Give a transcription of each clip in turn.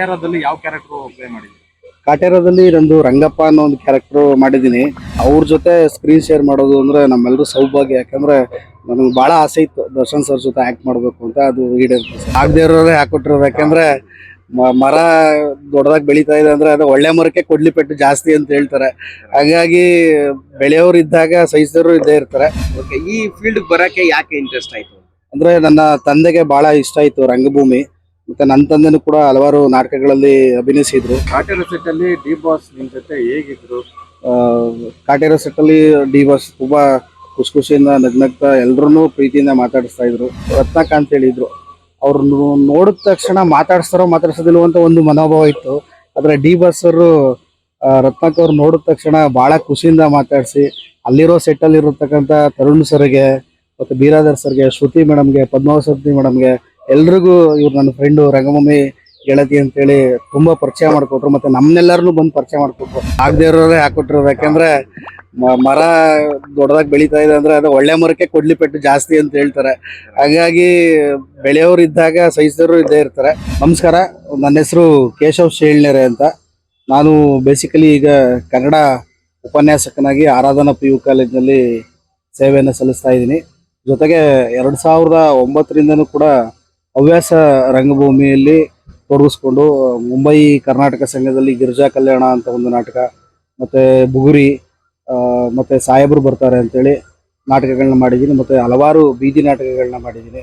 ಕಾಟೇರದಲ್ಲಿ ಯಾವ character play ಮಾಡಿದ್ರಿ? ಕಾಟೇರದಲ್ಲಿ ನಂದು ರಂಗಪ್ಪ ಅನ್ನೋ ಒಂದು ಕ್ಯಾರೆಕ್ಟರ್ ಮಾಡಿದ್ದೀನಿ. ಅವ್ರ ಜೊತೆ ಸ್ಕ್ರೀನ್ ಶೇರ್ ಮಾಡೋದು ಅಂದ್ರೆ ನಮ್ಮೆಲ್ಲರೂ ಸೌಭಾಗ್ಯ. ಯಾಕಂದ್ರೆ ನನಗೆ ಬಹಳ ಆಸೆ ಇತ್ತು ದರ್ಶನ್ ಸರ್ ಜೊತೆ ಆಕ್ಟ್ ಮಾಡಬೇಕು ಅಂತ ಅದು ಈಡೇರುತ್ತೆ ಆಗದೆ ಇರೋರೇ ಹಾಕೊಟ್ಟಿರೋದು ಯಾಕಂದ್ರೆ ಮ- ಮರ ದೊಡ್ಡದಾಗಿ ಬೆಳೀತಾ ಇದೆ ಅಂದ್ರೆ ಅದು ಒಳ್ಳೆ ಮರಕ್ಕೆ ಕೊಡ್ಲಿ ಪೆಟ್ಟು ಜಾಸ್ತಿ ಅಂತ ಹೇಳ್ತಾರೆ. ಹಾಗಾಗಿ ಬೆಳೆಯೋರು ಇದ್ದಾಗ ಸಹಿಸಿದವರು ಇದ್ದೇ ಇರ್ತಾರೆ. ಓಕೆ ಈ ಫೀಲ್ಡ್ ಬರಕ್ಕೆ ಯಾಕೆ ಇಂಟ್ರೆಸ್ಟ್ ಆಯ್ತು? ಅಂದ್ರೆ ನನ್ನ ತಂದೆಗೆ ಬಹಳ ಇಷ್ಟ ಆಯ್ತು ರಂಗಭೂಮಿ. ಮತ್ತೆ ನನ್ನ ತಂದೆನೂ ಕೂಡ ಹಲವಾರು ನಾಟಕಗಳಲ್ಲಿ ಅಭಿನಯಿಸಿದ್ರು. ಕಾಟೇರ ಸೆಟ್ ಅಲ್ಲಿ ಡಿ ಬಾಸ್ ನಿಮ್ ಜೊತೆ ಹೇಗಿದ್ರು? ಆ, ಕಾಟೇರ ಸೆಟ್ಟಲ್ಲಿ ಡಿ ಬಾಸ್ ತುಂಬಾ ಖುಷಿ ಖುಷಿಯಿಂದ ನಗ್ನಗ್ತಾ ಎಲ್ರು ಪ್ರೀತಿಯಿಂದ ಮಾತಾಡಿಸ್ತಾ ಇದ್ರು. ರತ್ನಕಾಂತ್ ಹೇಳಿದ್ರು. ಅವ್ರು ನೋಡಿದ ತಕ್ಷಣ ಮಾತಾಡಿಸ್ತಾರೋ ಮಾತಾಡ್ಸೋದಿಲ್ವೋ ಅಂತ ಒಂದು ಮನೋಭಾವ ಇತ್ತು. ಆದ್ರೆ ಡಿ ಬಾಸ್ ಅವರು ರತ್ನಾಕ್ ಅವ್ರು ನೋಡಿದ ತಕ್ಷಣ ಬಹಳ ಖುಷಿಯಿಂದ ಮಾತಾಡಿಸಿ ಅಲ್ಲಿರೋ ಸೆಟ್ಟಲ್ಲಿ ಇರತಕ್ಕಂಥ ತರುಣ್ ಸರ್ಗೆ ಮತ್ತೆ ಬೀರಾದರ್ ಸರ್ಗೆ ಶ್ರುತಿ ಮೇಡಮ್ಗೆ ಪದ್ಮಾವತಿ ಮೇಡಮ್ಗೆ ಎಲ್ರಿಗೂ ಇವ್ರು ನನ್ನ ಫ್ರೆಂಡು ರಂಗಮಮ್ಮಿ ಗೆಳತಿ ಅಂತೇಳಿ ತುಂಬಾ ಪರಿಚಯ ಮಾಡಿಕೊಟ್ರು ಮತ್ತೆ ನಮ್ನೆಲ್ಲರನ್ನು ಬಂದು ಪರಿಚಯ ಮಾಡಿಕೊಟ್ರು. ಆಗದೇ ಇರೋರೇ ಹಾಕೊಟ್ರು. ಯಾಕಂದ್ರೆ ಮರ ದೊಡ್ಡದಾಗಿ ಬೆಳೀತಾ ಇದೆ ಅಂದ್ರೆ ಅದು ಒಳ್ಳೆ ಮರಕ್ಕೆ ಕೊಡ್ಲಿ ಪೆಟ್ಟು ಜಾಸ್ತಿ ಅಂತ ಹೇಳ್ತಾರೆ. ಹಾಗಾಗಿ ಬೆಳೆಯೋರು ಇದ್ದಾಗ, ಸಹಿಸಿದವರು ಇದ್ದೇ ಇರ್ತಾರೆ. ನಮಸ್ಕಾರ. ನನ್ನ ಹೆಸರು ಕೇಶವ್ ಶೇಳ್ನೆರೆ ಅಂತ. ನಾನು ಬೇಸಿಕಲಿ ಈಗ ಕನ್ನಡ ಉಪನ್ಯಾಸಕನಾಗಿ ಆರಾಧನಾ ಪಿ ಯು ಕಾಲೇಜ್ನಲ್ಲಿ ಸೇವೆಯನ್ನು ಸಲ್ಲಿಸ್ತಾ ಇದ್ದೀನಿ. ಜೊತೆಗೆ ಎರಡು ಸಾವಿರದ ಒಂಬತ್ತರಿಂದನೂ ಕೂಡ ಹವ್ಯಾಸ ರಂಗಭೂಮಿಯಲ್ಲಿ ತೊಡಗಿಸ್ಕೊಂಡು ಮುಂಬೈ, ಕರ್ನಾಟಕ ಸಂಘದಲ್ಲಿ ಗಿರಿಜಾ ಕಲ್ಯಾಣ ಅಂತ ಒಂದು ನಾಟಕ, ಮತ್ತೆ ಬುಗುರಿ ಮತ್ತು ಸಾಹೇಬರು ಬರ್ತಾರೆ ಅಂತೇಳಿ ನಾಟಕಗಳನ್ನ ಮಾಡಿದ್ದೀನಿ, ಮತ್ತೆ ಹಲವಾರು ಬೀದಿ ನಾಟಕಗಳನ್ನ ಮಾಡಿದ್ದೀನಿ.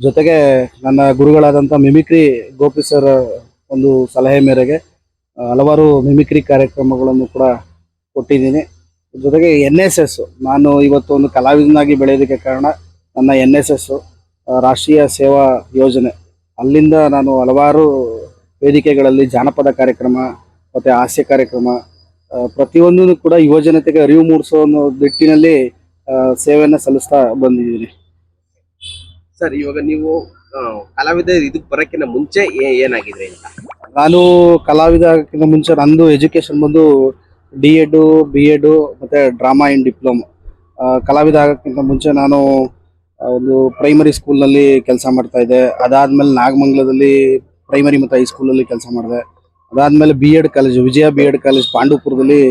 ಜೊತೆಗೆ ನನ್ನ ಗುರುಗಳಾದಂಥ ಮಿಮಿಕ್ರಿ ಗೋಪಿ ಸರ್ ಒಂದು ಸಲಹೆ ಮೇರೆಗೆ ಹಲವಾರು ಮಿಮಿಕ್ರಿ ಕಾರ್ಯಕ್ರಮಗಳನ್ನು ಕೂಡ ಕೊಟ್ಟಿದ್ದೀನಿ. ಜೊತೆಗೆ ಎನ್ ಎಸ್ ಎಸ್, ನಾನು ಇವತ್ತು ಒಂದು ಕಲಾವಿದನಾಗಿ ಬೆಳೆಯೋದಕ್ಕೆ ಕಾರಣ ನನ್ನ ಎನ್ ಎಸ್ ಎಸ್. ರಾಷ್ಟ್ರೀಯ ಸೇವಾ ಯೋಜನೆ. ಅಲ್ಲಿಂದ ನಾನು ಹಲವಾರು ವೇದಿಕೆಗಳಲ್ಲಿ ಜಾನಪದ ಕಾರ್ಯಕ್ರಮ ಮತ್ತು ಹಾಸ್ಯ ಕಾರ್ಯಕ್ರಮ ಪ್ರತಿಯೊಂದೂ ಕೂಡ ಯುವಜನತೆಗೆ ಅರಿವು ಮೂಡಿಸೋ ಅನ್ನೋ ನಿಟ್ಟಿನಲ್ಲಿ ಸೇವೆಯನ್ನು ಸಲ್ಲಿಸ್ತಾ ಬಂದಿದ್ದೀನಿ. ಸರ್ ಇವಾಗ ನೀವು ಕಲಾವಿದ ಇದಕ್ಕೆ ಬರೋಕ್ಕಿಂತ ಮುಂಚೆ ಏನಾಗಿದೆ ಅಂತ? ನಾನು ಕಲಾವಿದ ಆಗೋಕ್ಕಿಂತ ಮುಂಚೆ ನಂದು ಎಜುಕೇಷನ್ ಬಂದು ಡಿ ಎಡ್ಡು ಬಿ ಎಡು ಮತ್ತು ಡ್ರಾಮಾ ಇನ್ ಡಿಪ್ಲೊಮೊ ಕಲಾವಿದ ಆಗೋಕ್ಕಿಂತ ಮುಂಚೆ ನಾನು ಒಂದು ಪ್ರೈಮರಿ ಸ್ಕೂಲ್ನಲ್ಲಿ ಕೆಲಸ ಮಾಡ್ತಾ ಇದ್ದೆ ಅದಾದ್ಮೇಲೆ ನಾಗಮಂಗಲದಲ್ಲಿ ಪ್ರೈಮರಿ ಮತ್ತು ಹೈಸ್ಕೂಲಲ್ಲಿ ಕೆಲಸ ಮಾಡಿದೆ. ಅದಾದಮೇಲೆ B Ed college Vijaya B Ed college ಪಾಂಡವಪುರದಲ್ಲಿ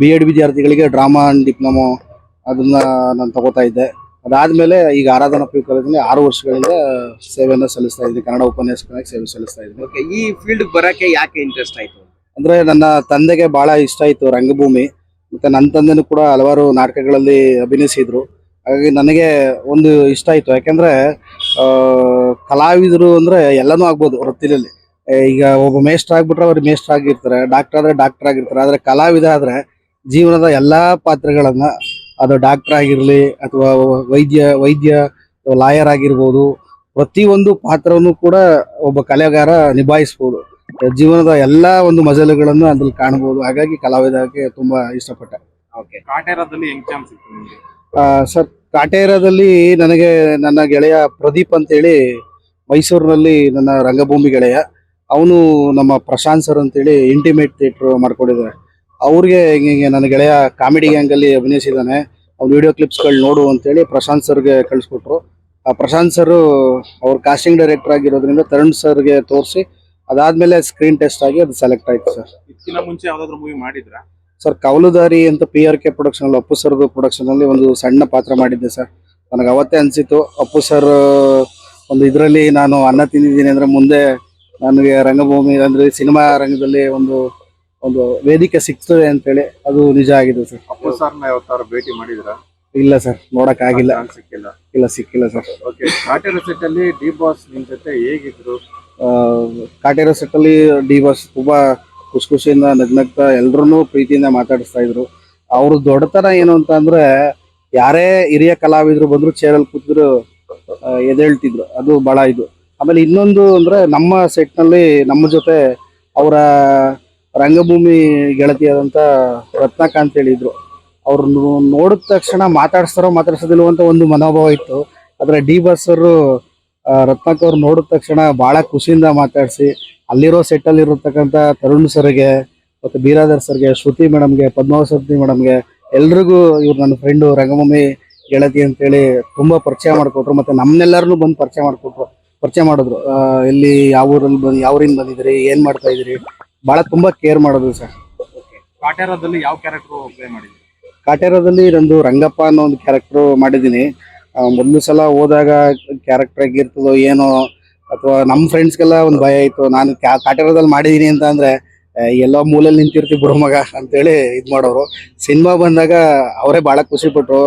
B Ed ವಿದ್ಯಾರ್ಥಿಗಳಿಗೆ ಡ್ರಾಮಾ ಆ್ಯಂಡ್ ಡಿಪ್ಲೊಮೊ ಅದನ್ನ ನಾನು ತಗೋತಾ ಇದ್ದೆ. ಅದಾದಮೇಲೆ ಈಗ ಆರಾಧನಾ ಪಿ ಯು ಕಾಲೇಜಲ್ಲಿ ಆರು ವರ್ಷಗಳಿಂದ ಸೇವೆಯನ್ನು ಸಲ್ಲಿಸ್ತಾ ಇದ್ದೀನಿ. ಕನ್ನಡ ಉಪನ್ಯಾಸಕನಾಗಿ ಸೇವೆ ಸಲ್ಲಿಸ್ತಾ ಇದ್ದೀನಿ. ಓಕೆ ಈ ಫೀಲ್ಡ್ ಬರಕ್ಕೆ ಯಾಕೆ ಇಂಟ್ರೆಸ್ಟ್ ಆಯ್ತು? ಅಂದ್ರೆ ನನ್ನ ತಂದೆಗೆ ಬಹಳ ಇಷ್ಟ ಆಯ್ತು ರಂಗಭೂಮಿ. ಮತ್ತೆ ನನ್ನ ತಂದೆನೂ ಕೂಡ ಹಲವಾರು ನಾಟಕಗಳಲ್ಲಿ ಅಭಿನಯಿಸಿದ್ರು. ಹಾಗಾಗಿ ನನಗೆ ಒಂದು ಇಷ್ಟ ಆಯ್ತು. ಯಾಕಂದ್ರೆ ಕಲಾವಿದರು ಅಂದ್ರೆ ಎಲ್ಲನೂ ಆಗ್ಬೋದು ವೃತ್ತಿನಲ್ಲಿ ಈಗ ಒಬ್ಬ ಮೇಸ್ಟ್ರ್ ಆಗಿಬಿಟ್ರೆ ಅವ್ರು ಮೇಸ್ಟ್ರ್ ಆಗಿರ್ತಾರೆ ಡಾಕ್ಟರ್ ಆದರೆ ಡಾಕ್ಟರ್ ಆಗಿರ್ತಾರೆ ಆದ್ರೆ ಕಲಾವಿದ ಆದ್ರೆ ಜೀವನದ ಎಲ್ಲಾ ಪಾತ್ರಗಳನ್ನ ಅದು ಡಾಕ್ಟರ್ ಆಗಿರ್ಲಿ ಅಥವಾ ವೈದ್ಯ ವೈದ್ಯ ಲಾಯರ್ ಆಗಿರ್ಬೋದು ಪ್ರತಿಯೊಂದು ಪಾತ್ರವನ್ನು ಕೂಡ ಒಬ್ಬ ಕಲೆಗಾರ ನಿಭಾಯಿಸ್ಬೋದು. ಜೀವನದ ಎಲ್ಲಾ ಒಂದು ಮಜಲುಗಳನ್ನು ಅದ್ರಲ್ಲಿ ಕಾಣಬಹುದು ಹಾಗಾಗಿ ಕಲಾವಿದಕ್ಕೆ ತುಂಬಾ ಇಷ್ಟಪಟ್ಟೆ. ಓಕೆ ಸರ್ ಕಾಟೇರದಲ್ಲಿ ನನಗೆ ನನ್ನ ಗೆಳೆಯ ಪ್ರದೀಪ್ ಅಂತೇಳಿ ಮೈಸೂರಿನಲ್ಲಿ ನನ್ನ ರಂಗಭೂಮಿ ಗೆಳೆಯ. ಅವನು ನಮ್ಮ ಪ್ರಶಾಂತ್ ಸರ್ ಅಂತೇಳಿ ಇಂಟಿಮೇಟ್ ಥಿಯೇಟ್ರ್ ಮಾಡ್ಕೊಂಡಿದ್ದಾರೆ. ಅವ್ರಿಗೆ ಹಿಂಗೆ ನನ್ನ ಗೆಳೆಯ ಕಾಮಿಡಿ ಗ್ಯಾಂಗಲ್ಲಿ ಅಭಿನಯಿಸಿದ್ದಾನೆ. ಅವ್ನು ವಿಡಿಯೋ ಕ್ಲಿಪ್ಸ್ಗಳು ನೋಡು ಅಂತೇಳಿ ಪ್ರಶಾಂತ್ ಸರ್ಗೆ ಕಳಿಸ್ಕೊಟ್ರು. ಆ ಪ್ರಶಾಂತ್ ಸರ್ ಅವ್ರ ಕಾಸ್ಟಿಂಗ್ ಡೈರೆಕ್ಟರ್ ಆಗಿರೋದ್ರಿಂದ ತರುಣ್ ಸರ್ಗೆ ತೋರಿಸಿ ಅದಾದ್ಮೇಲೆ ಸ್ಕ್ರೀನ್ ಟೆಸ್ಟ್ ಆಗಿ ಅದು ಸೆಲೆಕ್ಟ್ ಆಯ್ತು ಸರ್ ಇದಕ್ಕಿಂತ ಮುಂಚೆ ಯಾವ್ದಾದ್ರು ಮೂವಿ ಮಾಡಿದ್ರಾ? ಸರ್ ಕೌಲುದಾರಿ ಅಂತ P R K production Appu ಸರ್ದು ಪ್ರೊಡಕ್ಷನ್ ಅಲ್ಲಿ ಒಂದು ಸಣ್ಣ ಪಾತ್ರ ಮಾಡಿದ್ದೆ ಸರ್ ನನಗೆ ಅವತ್ತೇ ಅನ್ಸಿತ್ತು ಅಪ್ಪು ಸರ್ ಒಂದು ಇದರಲ್ಲಿ ನಾನು ಅನ್ನ ತಿಂದಿದ್ದೀನಿ ಅಂದ್ರೆ ಮುಂದೆ ನನಗೆ ರಂಗಭೂಮಿ ಅಂದ್ರೆ ಸಿನಿಮಾ ರಂಗದಲ್ಲಿ ಒಂದು ಒಂದು ವೇದಿಕೆ ಸಿಗ್ತದೆ ಅಂತೇಳಿ ಅದು ನಿಜ ಆಗಿದೆ ಸರ್ ಅಪ್ಪು ಸರ್ನ ಯಾವತ್ತಾರು ಭೇಟಿ ಮಾಡಿದ್ರ? ಇಲ್ಲ ಸರ್ ನೋಡಕ್ ಆಗಿಲ್ಲ. ಸಿಕ್ಕಿಲ್ಲ. ಇಲ್ಲ ಸಿಕ್ಕಿಲ್ಲ ಸರ್ ಓಕೆ ಕಾಟೇರ ಸೆಟ್ ಅಲ್ಲಿ ಡಿ ಬಾಸ್ ನಿಮ್ ಜೊತೆ ಹೇಗಿದ್ರು? ಆ, ಸೆಟ್ ಅಲ್ಲಿ ಡಿ ಬಾಸ್ ತುಂಬಾ ಖುಷಿ ಖುಷಿಯಿಂದ ನಗ್ನಗ್ತಾ ಎಲ್ರು ಪ್ರೀತಿಯಿಂದ ಮಾತಾಡಿಸ್ತಾ ಇದ್ರು. ಅವ್ರ ದೊಡ್ಡತನ ಏನು ಅಂತ ಅಂದ್ರೆ, ಯಾರೇ ಹಿರಿಯ ಕಲಾವಿದ್ರು ಬಂದ್ರು ಚೇರಲ್ಲಿ ಕೂತಿದ್ರು ಎದೇಳ್ತಿದ್ರು ಅದು ಬಹಳ ಇದು. ಆಮೇಲೆ ಇನ್ನೊಂದು ಅಂದ್ರೆ, ನಮ್ಮ ಸೆಟ್ನಲ್ಲಿ ನಮ್ಮ ಜೊತೆ ಅವರ ರಂಗಭೂಮಿ ಗೆಳತಿಯಾದಂತ ರತ್ನಕಾಂತ್ ಹೇಳಿದ್ರು. ಅವ್ರು ನೋಡಿದ ತಕ್ಷಣ ಮಾತಾಡಿಸ್ತಾರೋ ಮಾತಾಡ್ಸೋದಿಲ್ವೋ ಅಂತ ಒಂದು ಮನೋಭಾವ ಇತ್ತು. ಆದ್ರೆ ಡಿ ಬಸ್ಸರು ರತ್ನಾಕ್ ಅವ್ರು ನೋಡಿದ ತಕ್ಷಣ ಬಹಳ ಖುಷಿಯಿಂದ ಮಾತಾಡಿಸಿ ಅಲ್ಲಿರೋ ಸೆಟ್ಟಲ್ಲಿ ಇರತಕ್ಕಂಥ ತರುಣ್ ಸರ್ಗೆ ಮತ್ತೆ ಬೀರಾದರ್ ಸರ್ಗೆ ಶ್ರುತಿ ಮೇಡಮ್ಗೆ ಪದ್ಮಾವತಿ ಮೇಡಮ್ಗೆ ಎಲ್ರಿಗೂ ಇವ್ರು ನನ್ನ ಫ್ರೆಂಡು ರಂಗಮಮ್ಮಿ ಗೆಳತಿ ಅಂತೇಳಿ ತುಂಬಾ ಪರಿಚಯ ಮಾಡಿಕೊಟ್ರು. ಮತ್ತೆ ನಮ್ನೆಲ್ಲರನ್ನು ಬಂದು ಪರಿಚಯ ಮಾಡಿಕೊಟ್ರು. ಪರಿಚಯ ಮಾಡಿದ್ರು. ಇಲ್ಲಿ ಎಲ್ಲಿ ಯಾವ ಊರಲ್ಲಿ ಬಂದು ಯಾವ ಊರಿಂದ ಬಂದಿದ್ರಿ ಏನ್ ಮಾಡ್ತಾ ಇದ್ರಿ ಬಹಳ ತುಂಬಾ ಕೇರ್ ಮಾಡೋದು ಸರ್. ಕಾಟೇರದಲ್ಲಿ ಯಾವ ಕ್ಯಾರೆಕ್ಟರ್ ಪ್ಲೇ ಮಾಡಿದ್ರಿ? ಕಾಟೇರದಲ್ಲಿ ನಂದು ರಂಗಪ್ಪ ಅನ್ನೋ ಒಂದು ಕ್ಯಾರೆಕ್ಟರ್ ಮಾಡಿದ್ದೀನಿ. ಮೊದಲು ಸಲ ಹೋದಾಗ ಕ್ಯಾರೆಕ್ಟರ್ ಆಗಿರ್ತದೋ ಏನೋ ಅಥವಾ ನಮ್ಮ ಫ್ರೆಂಡ್ಸ್ಗೆಲ್ಲ ಒಂದು ಭಯ ಇತ್ತು. ನಾನು ಕಾಟೇರದಲ್ಲಿ ಮಾಡಿದ್ದೀನಿ ಅಂತ ಅಂದರೆ ಎಲ್ಲ ಎಲ್ಲೋ ಮೂಲೆಯಲ್ಲಿ ನಿಂತಿರ್ತಿ ಬಿಡು ಮಗ ಅಂತೇಳಿ ಇದು ಮಾಡೋರು. ಸಿನಿಮಾ ಬಂದಾಗ ಅವರೇ ಭಾಳ ಖುಷಿ ಪಟ್ರು.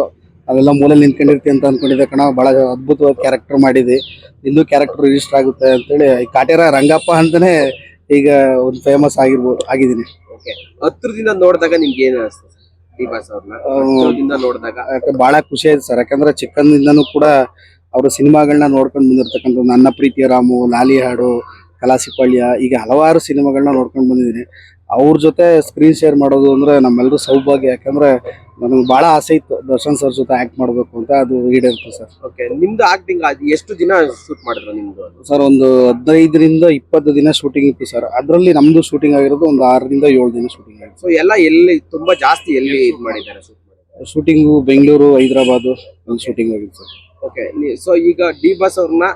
ಅದೆಲ್ಲ ಮೂಲಲ್ಲಿ ನಿಂತ್ಕೊಂಡಿರ್ತಿ ಅಂತ ಅಂದ್ಕೊಂಡಿದ್ದೆ ಕಣ ಭಾಳ ಅದ್ಭುತವಾದ ಕ್ಯಾರೆಕ್ಟರ್ ಮಾಡಿದ್ವಿ ಇನ್ನೂ ಕ್ಯಾರೆಕ್ಟರ್ ರಿಜಿಸ್ಟರ್ ಆಗುತ್ತೆ ಅಂತೇಳಿ ಈ ಕಾಟೇರ ರಂಗಪ್ಪ ಅಂತಲೇ ಈಗ ಒಂದು ಫೇಮಸ್ ಆಗಿರ್ಬೋದು ಆಗಿದ್ದೀನಿ. ಓಕೆ ಹತ್ರದಿಂದ ನೋಡಿದಾಗ ನಿಮ್ಗೆ ಏನು ಅನಿಸ್ತದೆ ಬಾಸ್ ಅವ್ರನ್ನ ನೋಡಿದಾಗ? ಯಾಕೆ ಬಹಳ ಖುಷಿ ಆಯ್ತು ಸರ್. ಯಾಕಂದ್ರೆ ಚಿಕ್ಕಂದಿಂದನೂ ಕೂಡ ಅವರು ಸಿನಿಮಾಗಳನ್ನ ನೋಡ್ಕೊಂಡು ಬಂದಿರತಕ್ಕಂಥ ನನ್ನ ಪ್ರೀತಿಯ ರಾಮು ಲಾಲಿ ಹಾಡು ಕಲಾಸಿಪಾಳ್ಯ ಈಗ ಹಲವಾರು ಸಿನಿಮಾಗಳನ್ನ ನೋಡ್ಕೊಂಡು ಬಂದಿದ್ದೀನಿ. ಅವ್ರ ಜೊತೆ ಸ್ಕ್ರೀನ್ ಶೇರ್ ಮಾಡೋದು ಅಂದ್ರೆ ನಮ್ಮೆಲ್ಲರೂ ಸೌಭಾಗ್ಯ. ಯಾಕಂದ್ರೆ ನನಗೆ ಭಾಳ ಆಸೆ ಇತ್ತು. ದರ್ಶನ್ ಸರ್ ಜೊತೆ ಆ್ಯಕ್ಟ್ ಮಾಡಬೇಕು ಅಂತ ಅದು ಈಡೇರುತ್ತೆ ಸರ್. ಓಕೆ ನಿಮ್ದು ಆಕ್ಟಿಂಗ್ ಎಷ್ಟು ದಿನ ಶೂಟ್ ಮಾಡಿದ್ರು ನಿಮ್ದು ಸರ್ ಒಂದು ಹದಿನೈದರಿಂದ ಇಪ್ಪತ್ತು ದಿನ ಶೂಟಿಂಗ್ ಇತ್ತು ಸರ್. ಅದರಲ್ಲಿ ನಮ್ದು ಶೂಟಿಂಗ್ ಆಗಿರೋದು ಒಂದು ಆರರಿಂದ ಏಳು ದಿನ ಶೂಟಿಂಗ್ ಆಗಿತ್ತು. ಸೊ ಎಲ್ಲ ಎಲ್ಲಿ ತುಂಬ ಜಾಸ್ತಿ ಎಲ್ಲಿ ಇದು ಮಾಡಿದ್ದಾರೆ ಶೂಟ್ ಮಾಡಿದ್ದಾರೆ? ಶೂಟಿಂಗು ಬೆಂಗಳೂರು ಹೈದರಾಬಾದು ಒಂದು ಶೂಟಿಂಗ್ ಆಗಿತ್ತು ಸರ್. ಓಕೆ ಸೊ ಈಗ ಡಿ ಬಾಸ್ ಅವ್ರನ್ನ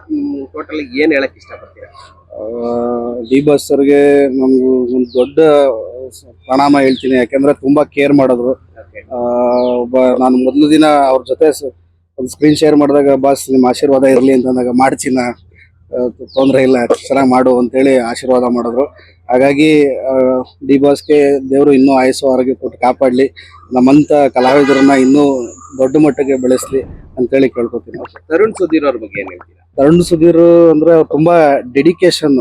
ಟೋಟಲ್ ಏನ್ ಹೇಳಕ್ ಇಷ್ಟಪಡ್ತೀರಾ? ಡಿ ಬಾಸ್ ಅವ್ರಿಗೆ ನಮ್ಗೆ ಒಂದು ದೊಡ್ಡ ಪ್ರಣಾಮ ಹೇಳ್ತೀನಿ ಯಾಕಂದ್ರೆ ತುಂಬಾ ಕೇರ್ ಮಾಡಿದ್ರು. ಒಬ್ಬ ನಾನು ಮೊದಲ ದಿನ ಅವ್ರ ಜೊತೆ ಒಂದು ಸ್ಕ್ರೀನ್ ಶೇರ್ ಮಾಡಿದಾಗ ಬಾಸ್ ನಿಮ್ಮ ಆಶೀರ್ವಾದ ಇರಲಿ ಅಂತಂದಾಗ ಮಾಡ್ಚಿನ ತೊಂದರೆ ಇಲ್ಲ ಚೆನ್ನಾಗಿ ಮಾಡು ಅಂತೇಳಿ ಆಶೀರ್ವಾದ ಮಾಡಿದ್ರು. ಹಾಗಾಗಿ ಡಿ ಬಾಸ್ಗೆ ದೇವರು ಇನ್ನೂ ಆಯಸ್ಸು ಆರೋಗ್ಯ ಕೊಟ್ಟು ಕಾಪಾಡಲಿ. ನಮ್ಮಂಥ ಕಲಾವಿದರನ್ನ ಇನ್ನೂ ದೊಡ್ಡ ಮಟ್ಟಕ್ಕೆ ಬೆಳೆಸಲಿ ಅಂತೇಳಿ ಕೇಳ್ಕೊತೀನಿ. ತರುಣ್ ಸುಧೀರ್ ಅವ್ರ ಬಗ್ಗೆ ಏನ್ ಹೇಳ್ತೀರಾ? ತರುಣ್ ಸುಧೀರ್ ಅಂದ್ರೆ ಅವ್ರು ತುಂಬಾ ಡೆಡಿಕೇಶನ್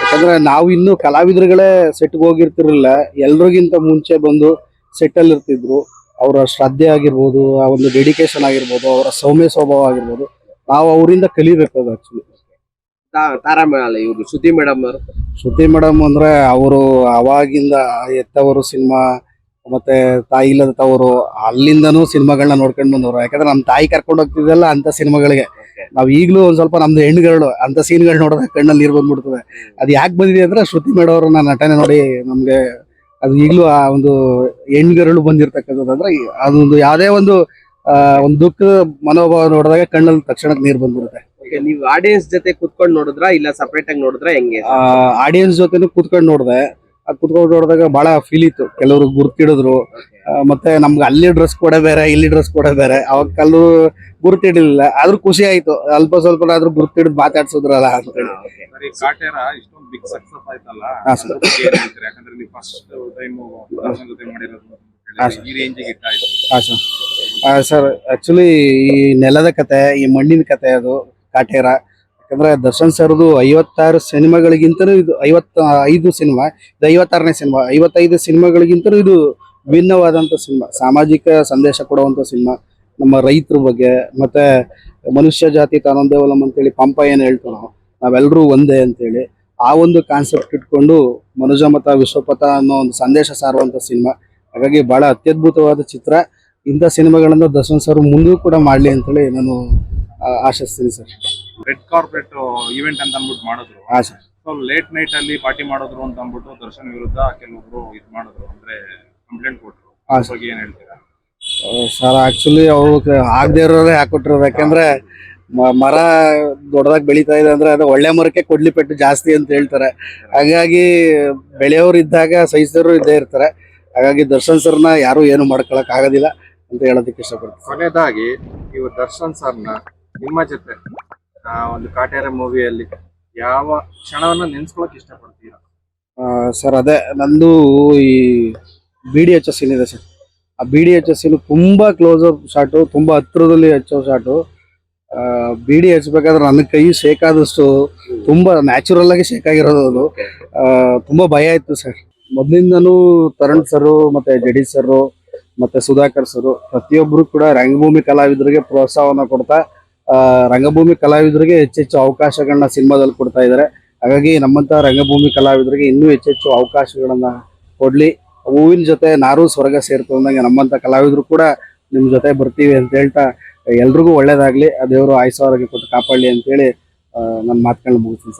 ಯಾಕಂದ್ರೆ ನಾವು ಇನ್ನು ಕಲಾವಿದರುಗಳೇ ಸೆಟ್ಗೆ ಹೋಗಿರ್ತಿರಲಿಲ್ಲ. ಎಲ್ರಿಗಿಂತ ಮುಂಚೆ ಬಂದು ಸೆಟ್ ಅಲ್ಲಿ ಇರ್ತಿದ್ರು. ಅವರ ಶ್ರದ್ಧೆ ಆಗಿರ್ಬೋದು ಆ ಒಂದು ಡೆಡಿಕೇಶನ್ ಆಗಿರ್ಬೋದು ಅವರ ಸೌಮ್ಯ ಸ್ವಭಾವ ಆಗಿರ್ಬೋದು. ನಾವು ಅವರಿಂದ ಕಲಿಬೇಕು ಅದು ಆಕ್ಚುಲಿ ತಾರಾಮಲ್ಲ ಇವ್ರು ಶ್ರುತಿ ಮೇಡಮ್ ಅವರು. ಶ್ರುತಿ ಮೇಡಮ್ ಅಂದ್ರೆ ಅವರು ಅವಾಗಿಂದ ಎತ್ತವರು ಸಿನಿಮಾ ಮತ್ತೆ ತಾಯಿ ಇಲ್ಲದ ತವರು ಅಲ್ಲಿಂದನೂ ಸಿನಿಮಾಗಳನ್ನ ನೋಡ್ಕೊಂಡು ಬಂದವರು. ಯಾಕಂದ್ರೆ ನಮ್ಮ ತಾಯಿ ಕರ್ಕೊಂಡು ಹೋಗ್ತಿದ್ದಲ್ಲ ಅಂತ ಸಿನಿಮಾಗಳಿಗೆ. ನಾವ್ ಈಗಲೂ ಒಂದ್ ಸ್ವಲ್ಪ ನಮ್ದು ಹೆಣ್ಣುಗಳು ಅಂತ ಸೀನ್ಗಳು ನೋಡಿದ್ರೆ ಕಣ್ಣಲ್ಲಿ ನೀರು ಬಂದ್ಬಿಡ್ತದೆ. ಅದು ಯಾಕೆ ಬಂದಿದೆ ಅಂದ್ರೆ ಶ್ರುತಿ ಮೇಡವರು ನನ್ನ ನಟನೆ ನೋಡಿ ನಮ್ಗೆ ಅದು ಈಗಲೂ ಆ ಒಂದು ಹೆಣ್ಗರಳು ಬಂದಿರ್ತಕ್ಕಂಥದ್ದು ಅಂದ್ರೆ ಅದೊಂದು ಯಾವುದೇ ಒಂದು ಒಂದು ದುಃಖದ ಮನೋಭಾವ ನೋಡಿದಾಗ ಕಣ್ಣಲ್ಲಿ ತಕ್ಷಣಕ್ಕೆ ನೀರು ಬಂದ್ಬಿಡುತ್ತೆ. ನೀವು ಆಡಿಯನ್ಸ್ ಜೊತೆ ಕುತ್ಕೊಂಡು ನೋಡಿದ್ರ ಇಲ್ಲ ಸಪ್ರೇಟ್ ಆಗಿ ನೋಡಿದ್ರಾ ಹೆಂಗೆ? ಆಡಿಯನ್ಸ್ ಜೊತೆ ಕುತ್ಕೊಂಡು ನೋಡಿದೆ. ಕೂತ್ಕೊಂಡು ನೋಡಿದಾಗ ಬಹಳ ಫೀಲ್ ಇತ್ತು. ಕೆಲವರು ಗುರ್ತಿಡಿದ್ರು. ಮತ್ತೆ ನಮ್ಗೆ ಅಲ್ಲಿ ಡ್ರೆಸ್ ಕೂಡ ಬೇರೆ ಇಲ್ಲಿ ಡ್ರೆಸ್ ಕೂಡ ಬೇರೆ. ಅವಾಗ ಕಲ್ಲು ಗುರ್ತಿಡಿಲಿಲ್ಲ. ಆದ್ರೂ ಖುಷಿ ಆಯ್ತು. ಅಲ್ಪ ಸ್ವಲ್ಪ ಆದ್ರೂ ಗುರ್ತಿಡಿದ್ ಮಾತಾಡ್ಸಿದ್ರಲ್ಲ ಅಂತ ಹೇಳಿ, ಸರ್ ಆಕ್ಚುಲಿ ಈ ನೆಲದ ಕತೆ ಈ ಮಣ್ಣಿನ ಕತೆ ಅದು ಕಾಟೇರ. ಯಾಕಂದ್ರೆ ದರ್ಶನ್ ಸರ್ದು ಐವತ್ತಾರು ಸಿನಿಮಾಗಳಿಗಿಂತಲೂ ಇದು ಐವತ್ತ ಐದು ಸಿನಿಮಾ, ಇದು ಐವತ್ತಾರನೇ ಸಿನಿಮಾ, ಐವತ್ತೈದು ಸಿನಿಮಾಗಳಿಗಿಂತಲೂ ಇದು ಭಿನ್ನವಾದಂಥ ಸಿನಿಮಾ. ಸಾಮಾಜಿಕ ಸಂದೇಶ ಕೊಡುವಂಥ ಸಿನಿಮಾ. ನಮ್ಮ ರೈತರ ಬಗ್ಗೆ, ಮತ್ತೆ ಮನುಷ್ಯ ಜಾತಿ ತಾನೊಂದೇ ಒಲಂ ಅಂತೇಳಿ ಪಂಪ ಏನು ಹೇಳ್ತಾನೋ ನಾವೆಲ್ಲರೂ ಒಂದೇ ಅಂತೇಳಿ ಆ ಒಂದು ಕಾನ್ಸೆಪ್ಟ್ ಇಟ್ಕೊಂಡು ಮನುಜಮತ ವಿಶ್ವಪಥ ಅನ್ನೋ ಒಂದು ಸಂದೇಶ ಸಾರುವಂಥ ಸಿನಿಮಾ. ಹಾಗಾಗಿ ಬಹಳ ಅತ್ಯದ್ಭುತವಾದ ಚಿತ್ರ. ಇಂಥ ಸಿನಿಮಾಗಳನ್ನು ದರ್ಶನ್ ಸರ್ ಮುಂದೂ ಕೂಡ ಮಾಡಲಿ ಅಂತೇಳಿ ನಾನು ಆಶಿಸ್ತೀನಿ ಸರ್. ರೆಡ್ ಕಾರ್ಪೊರೇಟ್ ಇವೆಂಟ್ ಅಂತ ಅಂದ್ಬಿಟ್ಟು ಮಾಡಿದ್ರು. ಹಾ ಸರ್ ಸೊ ಲೇಟ್ ನೈಟ್ ಅಲ್ಲಿ ಪಾರ್ಟಿ ಮಾಡಿದ್ರು ಅಂತ ಅಂದ್ಬಿಟ್ಟು ದರ್ಶನ್ ವಿರುದ್ಧ ಕೆಲವೊಬ್ರು ಇದು ಮಾಡಿದ್ರು. ಅಂದ್ರೆ ಕಂಪ್ಲೇಂಟ್ ಕೊಟ್ರು. ಬಗ್ಗೆ ಏನ್ ಹೇಳ್ತೀರಾ? ಸರ್ ಆಕ್ಚುಲಿ ಅವರು ಆಗದೆ ಇರೋರೇ ಹಾಕೊಟ್ಟಿರೋದು ಯಾಕಂದ್ರೆ ಮ- ಮರ ದೊಡ್ಡದಾಗಿ ಬೆಳೀತಾ ಇದೆ ಅಂದ್ರೆ ಅದು ಒಳ್ಳೆ ಮರಕ್ಕೆ ಕೊಡ್ಲಿ ಪೆಟ್ಟು ಜಾಸ್ತಿ ಅಂತ ಹೇಳ್ತಾರೆ. ಹಾಗಾಗಿ ಬೆಳೆಯವರು ಇದ್ದಾಗ ಸಹಿಸಿದವರು ಇದ್ದೇ ಇರ್ತಾರೆ. ಹಾಗಾಗಿ ದರ್ಶನ್ ಸರ್ನ ಯಾರು ಏನು ಮಾಡ್ಕೊಳಕ್ ಆಗೋದಿಲ್ಲ ಅಂತ ಹೇಳೋದಕ್ಕೆ ಇಷ್ಟಪಡ್ತೀನಿ. ಕೊನೆಯದಾಗಿ ಇವರು ದರ್ಶನ್ ಸರ್ನ ನಿಮ್ಮ ಜೊತೆ ಆ, ಒಂದು ಕಾಟೇರ ಮೂವಿಯಲ್ಲಿ ಯಾವ ಕ್ಷಣವನ್ನ ನೆನ್ಸ್ಕೊಳಕ್ ಇಷ್ಟಪಡ್ತೀರಾ? ಸರ್ ಅದೇ ನಂದು ಈ ಬಿ ಡಿ ಎಚ್ ಎಸ್ ಇದೆ ಸರ್. ಆ ಬಿ ಡಿ ಎಚ್ ಎಸ್ ತುಂಬಾ ಕ್ಲೋಸ್ ಅಪ್ ಶಾಟು ತುಂಬಾ ಹತ್ರದಲ್ಲಿ ಹಚ್ಚೋ ಶಾಟು ಡಿ ಹಚ್ಬೇಕಾದ್ರೆ ನನ್ನ ಕೈ ಶೇಕ್ ಆದಷ್ಟು ತುಂಬಾ ನ್ಯಾಚುರಲ್ ಆಗಿ ಶೇಕ್ ಆಗಿರೋದು ಅದು. ತುಂಬಾ ಭಯ ಇತ್ತು ಸರ್. ಮೊದಲಿಂದನೂ ತರಣ್ ಸರ್ ಮತ್ತೆ ಜಡಿ ಸರ್ ಮತ್ತೆ ಸುಧಾಕರ್ ಸರ್ ಪ್ರತಿಯೊಬ್ಬರು ಕೂಡ ರಂಗಭೂಮಿ ಕಲಾವಿದರಿಗೆ ಪ್ರೋತ್ಸಾಹವನ್ನ ಕೊಡ್ತಾ ರಂಗಭೂಮಿ ಕಲಾವಿದರಿಗೆ ಹೆಚ್ಚೆಚ್ಚು ಅವಕಾಶಗಳನ್ನ ಸಿನಿಮಾದಲ್ಲಿ ಕೊಡ್ತಾ ಇದ್ದಾರೆ. ಹಾಗಾಗಿ ನಮ್ಮಂತ ರಂಗಭೂಮಿ ಕಲಾವಿದರಿಗೆ ಇನ್ನೂ ಹೆಚ್ಚೆಚ್ಚು ಅವಕಾಶಗಳನ್ನ ಕೊಡ್ಲಿ. ಹೂವಿನ ಜೊತೆ ನಾರು ಸ್ವರ್ಗ ಸೇರ್ತು ನಮ್ಮಂತ ಕಲಾವಿದರು ಕೂಡ ನಿಮ್ ಜೊತೆ ಬರ್ತೀವಿ ಅಂತ ಹೇಳ್ತಾ ಎಲ್ರಿಗೂ ಒಳ್ಳೇದಾಗ್ಲಿ. ಆ ದೇವರು ಆರೋಗ್ಯ ಕೊಟ್ಟು ಹೇಳಿ ಅಂತೇಳಿ ನನ್ನ ಮಾತುಗಳನ್ನ ಮುಗಿಸ್ತೀನಿ ಸರ್.